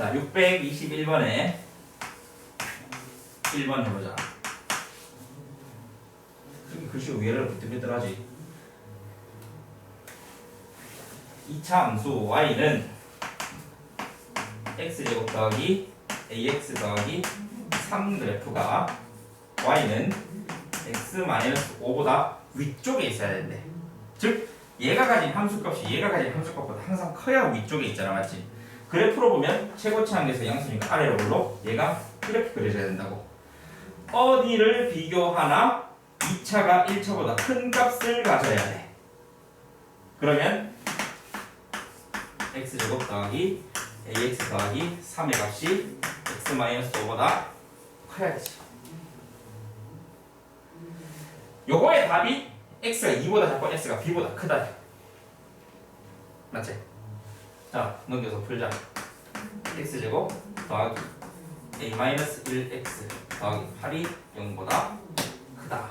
자, 621번에 1번 해보자. 여기 글씨가 위아래로 비뚤비뚤하지. 이차함수 y는 x제곱 더하기 ax 더하기 3 그래프가 y는 x-5보다 위쪽에 있어야 된대. 즉 얘가 가진 함수값이 얘가 가진 함수값보다 항상 커야 위쪽에 있잖아 맞지? 그래프로 보면 최고치 한계에서 양수니까 아래로 올라 얘가 이렇게 그려져야 된다고. 어디를 비교하나 2차가 1차보다 큰 값을 가져야 돼. 그러면 x제곱 더하기 ax 더하기 3의 값이 x-5보다 커야 되지. 요거의 답이 x가 2보다 작고 x가 b보다 크다. 맞지? 자 넘겨서 풀자 x제곱 더하기 a-1x 더하기 8이 0보다 크다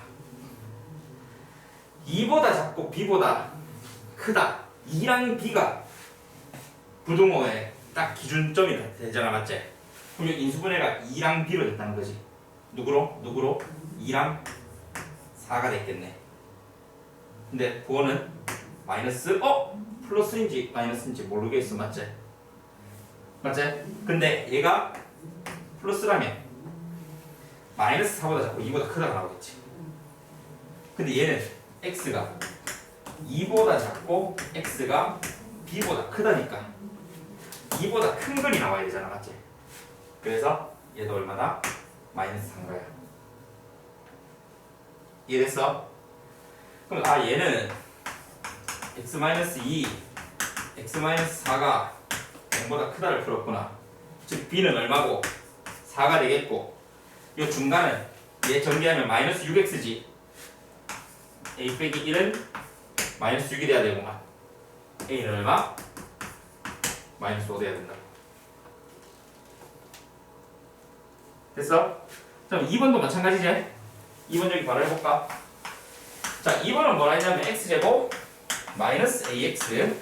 2보다 작고 b보다 크다 2랑 b가 부동호의 딱 기준점이 되잖아 맞지? 그럼 이 인수분해가 2랑 b로 됐다는 거지 누구로? 누구로? 2랑 4가 됐겠네 근데 그거는 마이너스 어? 플러스인지 마이너스인지 모르겠어 맞지? 맞지? 근데 얘가 플러스라면 마이너스 4보다 작고 2보다 크다가 나오겠지 근데 얘는 x가 2보다 작고 x가 b보다 크다니까 2보다 큰 건이 나와야 되잖아 맞지? 그래서 얘도 얼마나? 마이너스 3 거야 이해됐어? 그럼 아 얘는 x-2 x-4가 0보다 크다를 풀었구나 즉 b는 얼마고 4가 되겠고 이 중간은 얘 전개하면 마이너스 6x지 a 빼기 1은 마이너스 6이 돼야 되구만 a는 얼마? 마이너스 5 돼야 된다 됐어? 그럼 2번도 마찬가지지? 2번 여기 바로 해볼까? 자, 2번은 뭐라 했냐면 x제곱 마이너스 ax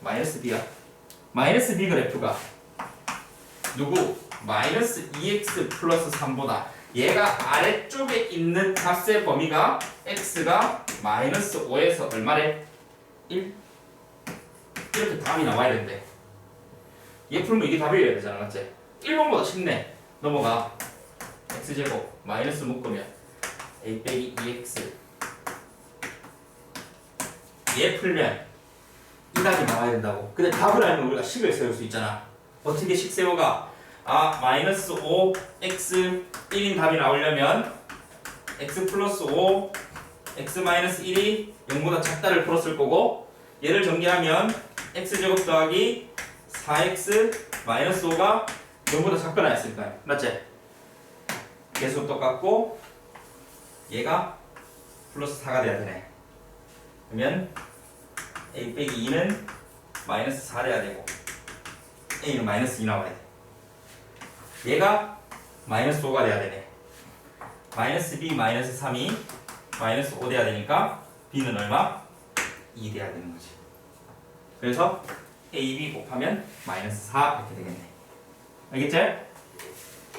마이너스 b야. 마이너스 b 그래프가 누구? 마이너스 2x 플러스 3보다 얘가 아래쪽에 있는 값의 범위가 x가 마이너스 5에서 얼마래? 1? 이렇게 답이 나와야 된대. 얘 풀면 이게 답이어야 되잖아, 맞지? 1번보다 쉽네. 넘어가. x제곱 마이너스 묶으면 a 빼기 2x 얘 풀면 이 답이 나와야 된다고 근데 답을 알면 우리가 식을 세울 수 있잖아 어떻게 식 세워가 아 마이너스 5 x 1인 답이 나오려면 x 플러스 5 x 마이너스 1이 0보다 작다를 풀었을 거고 얘를 전개하면 x제곱 더하기 4x 마이너스 5가 0보다 작거나 했을 거야 맞지? 계속 똑같고 얘가 플러스 4가 돼야 되네. 그러면 a 빼기 2는 마이너스 4 돼야 되고 a는 마이너스 2 나와야 돼. 얘가 마이너스 5가 돼야 되네. 마이너스 b 마이너스 3이 마이너스 5 돼야 되니까 b는 얼마? 2 돼야 되는 거지. 그래서 a, b 곱하면 마이너스 4 이렇게 되겠네. 알겠지?